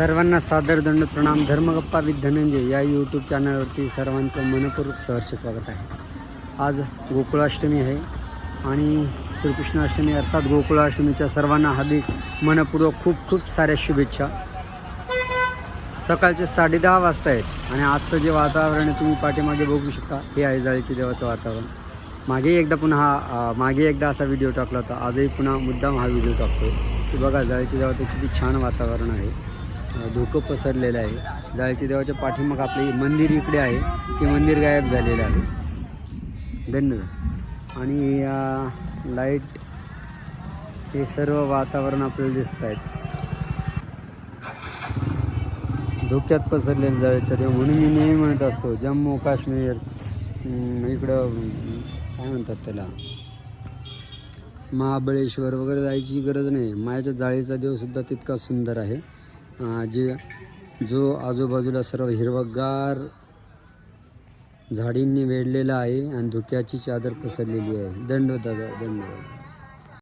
सर्वांना सादर दंड प्रणाम. धर्मगप्पा विथ धनंजय या यूट्यूब चॅनलवरती सर्वांचं मनपूर्वक सहर्ष स्वागत आहे. आज गोकुळाष्टमी आहे आणि श्रीकृष्णाष्टमी अर्थात गोकुळाष्टमीच्या सर्वांना हार्दिक मनपूर्वक खूप खूप साऱ्या शुभेच्छा. सकाळचे साडेदहा वाजता आहेत आणि आजचं जे वातावरण आहे तुम्ही पाठीमागे बघू शकता हे आहे जाळीचे देवाचं वातावरण. मागे एकदा पुन्हा मागे एकदा असा व्हिडिओ टाकला होता आजही पुन्हा मुद्दाम हा व्हिडिओ टाकतो की बघा जाळीच्या देवाचं किती छान वातावरण आहे. धोकं पसरलेलं आहे. जाळीच्या देवाच्या पाठीमाग आपले मंदिर इकडे आहे. ते मंदिर गायब झालेलं आहे. धन्यवाद. आणि या लाइट हे सर्व वातावरण आपल्याला दिसत आहेत. धोक्यात पसरलेलं जायचं देव म्हणून मी नेहमी म्हणत असतो जम्मू काश्मीर इकडं काय म्हणतात त्याला? महाबळेश्वर वगैरे जायची गरज नाही. मायाच्या जाळीचा देवसुद्धा तितका सुंदर आहे. जे जो आजूबाजूला सर्व हिरवगार झाडींनी वेढलेला आहे आणि धुक्याची चादर पसरलेली आहे. दंडवत दादा दंडवत